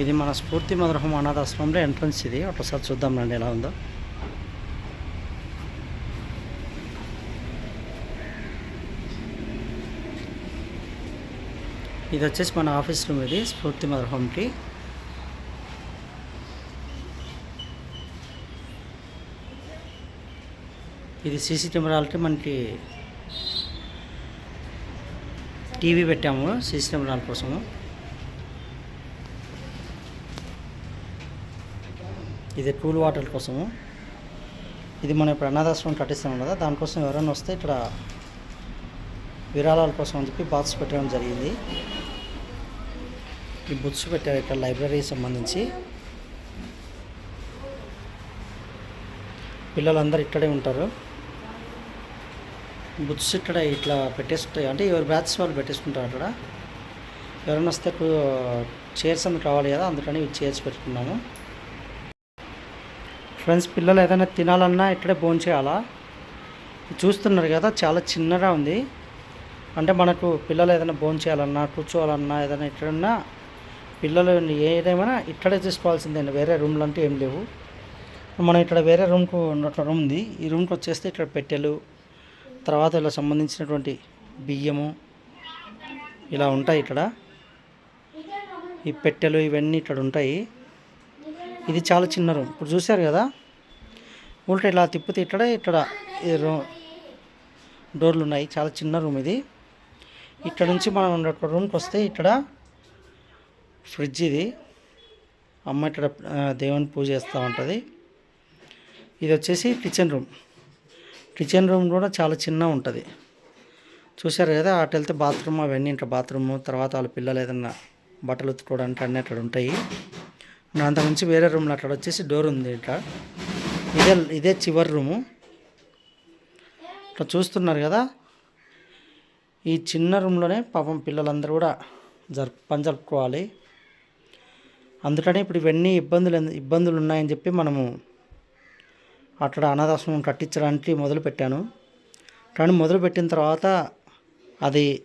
ఇది మన స్ఫూర్తి మధురహం అనాథాశ్రమంలో ఎంట్రన్స్ ఇది. ఒకసారి చూద్దాం రండి ఎలా ఉందో. ఇది వచ్చేసి మన ఆఫీస్ రూమ్ ఇది స్ఫూర్తి మధురహంకి ఇది సీసీ కెమెరాలకి మనకి టీవీ పెట్టాము సీసీ కెమెరాల కోసము. ఇది కూల్ వాటర్ కోసము. ఇది మనం ఇప్పుడు అనాథాశ్రమం కట్టిస్తున్నాం కదా దానికోసం ఎవరైనా వస్తే ఇక్కడ విరాళాల కోసం అని చెప్పి బాక్స్ పెట్టడం జరిగింది. ఈ బుక్స్ పెట్టారు ఇక్కడ లైబ్రరీకి సంబంధించి. పిల్లలందరూ ఇక్కడే ఉంటారు. బుక్స్ ఇక్కడ ఇట్లా పెట్టేసుకుంటాయి అంటే ఎవరి బ్యాచ్ వాళ్ళు పెట్టేసుకుంటారు అక్కడ. ఎవరైనా వస్తే చైర్స్ అందుకు కావాలి కదా అందుకని చైర్స్ పెట్టుకున్నాము. ఫ్రెండ్స్ పిల్లలు ఏదైనా తినాలన్నా ఇక్కడే భోజనం చేయాలా? చూస్తున్నారు కదా చాలా చిన్నగా ఉంది. అంటే మనకు పిల్లలు ఏదైనా భోజనం చేయాలన్నా కూర్చోవాలన్నా ఏదైనా ఎక్కడన్నా పిల్లలు ఏదేమైనా ఇక్కడే తీసుకోవాల్సిందే వేరే రూమ్లు అంటే ఏం లేవు. మనం ఇక్కడ వేరే రూమ్కు ఒక రూమ్ ఉంది. ఈ రూమ్కి వచ్చేస్తే ఇక్కడ పెట్టెలు తర్వాత ఇలా సంబంధించినటువంటి బియ్యము ఇలా ఉంటాయి ఇక్కడ. ఈ పెట్టెలు ఇవన్నీ ఇక్కడ ఉంటాయి. ఇది చాలా చిన్న రూమ్. ఇప్పుడు చూశారు కదా? ఉల్టా ఇలా తిప్పితే ఇక్కడ ఇక్కడ ఈ డోర్లు ఉన్నాయి చాలా చిన్న రూమ్ ఇది. ఇక్కడ నుంచి మనం ఒక రూమ్కి వస్తే ఇక్కడ ఫ్రిడ్జ్ ఇది. అమ్మ ఇక్కడ దేవుని పూజ చేస్తూ ఉంటుంది. ఇది వచ్చేసి కిచెన్ రూమ్. కిచెన్ రూమ్ కూడా చాలా చిన్న ఉంటుంది. చూశారు కదా? అటు వెళ్తే బాత్రూమ్ అవన్నీ ఇంకా బాత్రూమ్. తర్వాత వాళ్ళ పిల్లలు ఏదన్నా బట్టలు ఉత్తుకోవడానికి అన్నీ అక్కడ ఉంటాయి. అంత నుంచి వేరే రూమ్లో అక్కడ వచ్చేసి డోర్ ఉంది ఇక్కడ ఇదే ఇదే చివరి రూము. ఇట్లా చూస్తున్నారు కదా? ఈ చిన్న రూమ్లోనే పాపం పిల్లలందరూ కూడా జరుపు పని జరుపుకోవాలి. అందుకనే ఇప్పుడు ఇవన్నీ ఇబ్బందులు ఇబ్బందులు ఉన్నాయని చెప్పి మనము అక్కడ అనాథాశ్రమం కట్టించడానికి మొదలు పెట్టాను. కానీ మొదలుపెట్టిన తర్వాత అది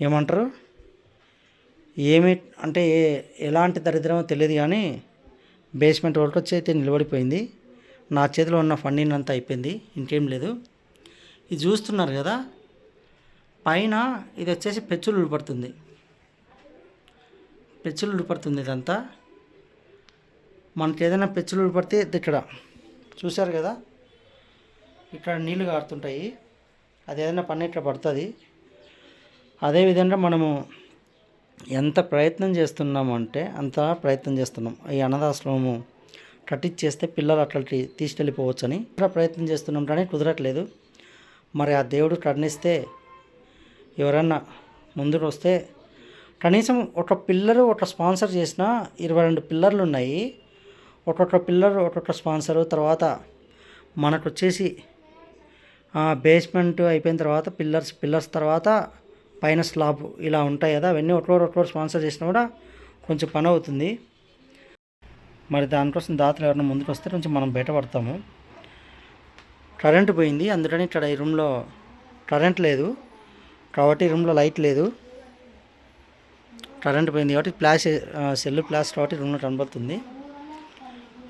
ఏమంటారు? ఏమి అంటే ఏ ఎలాంటి దరిద్రమో తెలియదు కానీ బేస్మెంట్ వరకు వచ్చి అయితే నిలబడిపోయింది. నా చేతిలో ఉన్న ఫండింగ్ అంతా అయిపోయింది. ఇంకేం లేదు. ఇది చూస్తున్నారు కదా పైన ఇది వచ్చేసి పెచ్చులు ఉడిపడుతుంది పెచ్చులు ఉడిపడుతుంది ఇదంతా. మనకి ఏదైనా పెచ్చులు పడితే ఇక్కడ. చూశారు కదా ఇక్కడ నీళ్ళు కారుతుంటాయి. అది ఏదైనా పని ఇక్కడ పడుతుంది. అదేవిధంగా మనము ఎంత ప్రయత్నం చేస్తున్నామంటే అంత ప్రయత్నం చేస్తున్నాం. ఈ అనాథాశ్రమము కట్టించేస్తే పిల్లలు అట్లా తీసుకెళ్ళిపోవచ్చని ప్రయత్నం చేస్తున్నాం కానీ కుదరట్లేదు. మరి ఆ దేవుడు కర్ణిస్తే ఎవరన్నా ముందుకు వస్తే కనీసం ఒక పిల్లరు ఒక స్పాన్సర్ చేసిన ఇరవై రెండు పిల్లర్లు ఉన్నాయి ఒక్కొక్క పిల్లర్ ఒక్కొక్క స్పాన్సరు తర్వాత మనకు వచ్చేసి బేస్మెంట్ అయిపోయిన తర్వాత పిల్లర్స్ పిల్లర్స్ తర్వాత పైన స్లాబ్ ఇలా ఉంటాయి కదా అవన్నీ ఒకటి ఒకటి స్పాన్సర్ చేసినా కూడా కొంచెం పని అవుతుంది. మరి దానికోసం దాతలు ఎవరైనా ముందుకు వస్తే కొంచెం మనం బయటపడతాము. కరెంట్ పోయింది అందుకని ఇక్కడ ఈ రూమ్లో కరెంట్ లేదు. కాబట్టి రూమ్లో లైట్ లేదు. కరెంట్ పోయింది కాబట్టి ఫ్లాష్ సెల్ ఫ్లాష్ కాబట్టి రూమ్లో కనబడుతుంది.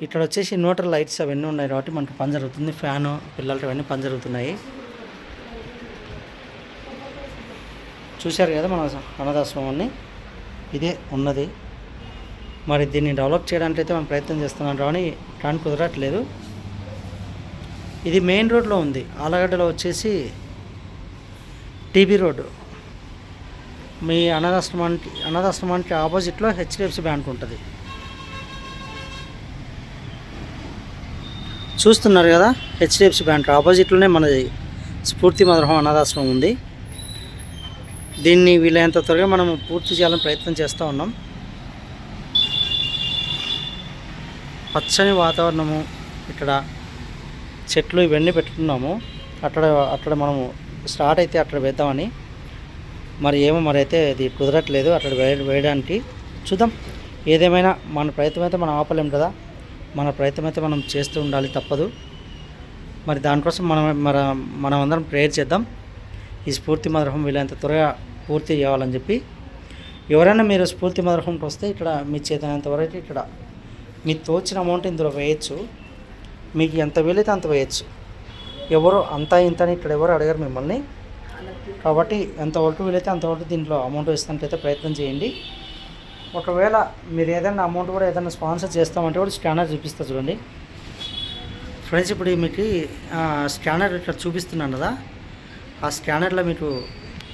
ఇక్కడ వచ్చేసి ఇన్వర్టర్ లైట్స్ అవన్నీ ఉన్నాయి కాబట్టి మనకు పని జరుగుతుంది. ఫ్యాను పిల్లలకి అవన్నీ పని జరుగుతున్నాయి. చూశారు కదా మన అనాథాశ్రమాన్ని ఇదే ఉన్నది. మరి దీన్ని డెవలప్ చేయడానికి అయితే మనం ప్రయత్నం చేస్తున్నాం కానీ కానీ కుదరట్లేదు. ఇది మెయిన్ రోడ్లో ఉంది. ఆలగడ్డలో వచ్చేసి టీబీ రోడ్డు. మీ అనాథాశ్రమానికి అనాథాశ్రమానికి ఆపోజిట్లో హెచ్డిఎఫ్సి బ్యాంక్ ఉంటుంది. చూస్తున్నారు కదా హెచ్డిఎఫ్సి బ్యాంక్ ఆపోజిట్లోనే మనది స్ఫూర్తి మధురం అనాథాశ్రమం ఉంది. దీన్ని వీలైనంత త్వరగా మనం పూర్తి చేయాలని ప్రయత్నం చేస్తూ ఉన్నాం. పచ్చని వాతావరణము ఇక్కడ చెట్లు ఇవన్నీ పెట్టుకున్నాము. అక్కడ అక్కడ మనము స్టార్ట్ అయితే అక్కడ వేద్దామని. మరి ఏమో మరి అయితే ఇది కుదరట్లేదు అక్కడ వేయ వేయడానికి. చూద్దాం. ఏదేమైనా మన ప్రయత్నం అయితే మనం ఆపలేం కదా. మన ప్రయత్నం అయితే మనం చేస్తూ ఉండాలి తప్పదు. మరి దానికోసం మనం మన మనం అందరం ప్రేయర్ చేద్దాం. ఈ స్ఫూర్తి మధురహం వీలైనంత త్వరగా పూర్తి చేయాలని చెప్పి ఎవరైనా మీరు స్ఫూర్తి మదర్ వస్తే ఇక్కడ మీ చేతనంత వరకు ఇక్కడ మీ తోచిన అమౌంట్ ఇందులో వేయచ్చు. మీకు ఎంత వీలైతే అంత వేయచ్చు. ఎవరు అంతా ఇంత అని ఇక్కడ ఎవరు అడగరు మిమ్మల్ని. కాబట్టి ఎంతవరకు వీలైతే అంతవరకు దీంట్లో అమౌంట్ వేస్తానికైతే ప్రయత్నం చేయండి. ఒకవేళ మీరు ఏదైనా అమౌంట్ కూడా ఏదైనా స్పాన్సర్ చేస్తామంటే కూడా స్కానర్ చూపిస్తా చూడండి. ఫ్రెండ్స్ ఇప్పుడు మీకు స్కానర్ ఇక్కడ చూపిస్తున్నాను కదా. ఆ స్కానర్లో మీకు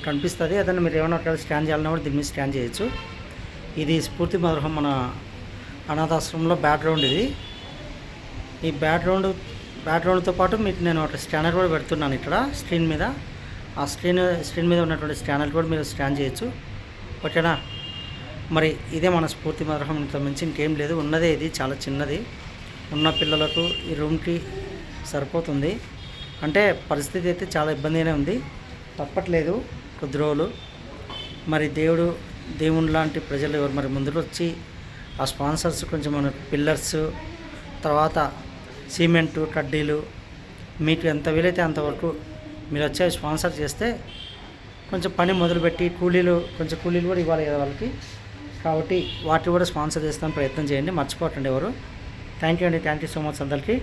కనిపిస్తుంది. ఏదైనా మీరు ఏమైనా ఒకవేళ స్కాన్ చేయాలన్నా కూడా దీని మీద స్కాన్ చేయొచ్చు. ఇది స్ఫూర్తి మధురం మన అనాథాశ్రమంలో బ్యాక్గ్రౌండ్ ఇది. ఈ బ్యాక్గ్రౌండ్ బ్యాక్గ్రౌండ్తో పాటు మీకు నేను ఒక స్కానర్ కూడా పెడుతున్నాను ఇక్కడ స్క్రీన్ మీద. ఆ స్క్రీన్ స్క్రీన్ మీద ఉన్నటువంటి స్కానర్ కూడా మీరు స్కాన్ చేయొచ్చు. ఓకేనా? మరి ఇదే మన స్ఫూర్తి మధురం ఇంత మించి ఇంకేం లేదు. ఉన్నదే ఇది చాలా చిన్నది. ఉన్న పిల్లలకు ఈ రూమ్కి సరిపోతుంది. అంటే పరిస్థితి అయితే చాలా ఇబ్బందిగానే ఉంది. తప్పట్లేదు. కొద్ది రోజులు మరి దేవుడు దేవుని లాంటి ప్రజలు ఎవరు? మరి ముందుకు వచ్చి ఆ స్పాన్సర్స్ కొంచెం మన పిల్లర్స్ తర్వాత సిమెంటు కడ్డీలు మీకు ఎంత వీలైతే అంతవరకు మీరు వచ్చే స్పాన్సర్ చేస్తే కొంచెం పని మొదలుపెట్టి కూలీలు కొంచెం కూలీలు కూడా ఇవ్వాలి కదా వాళ్ళకి. కాబట్టి వాటిని కూడా స్పాన్సర్ చేస్తాను ప్రయత్నం చేయండి. మర్చిపోకండి ఎవరు. థ్యాంక్ యూ అండి. థ్యాంక్ యూ సో మచ్ అందరికీ.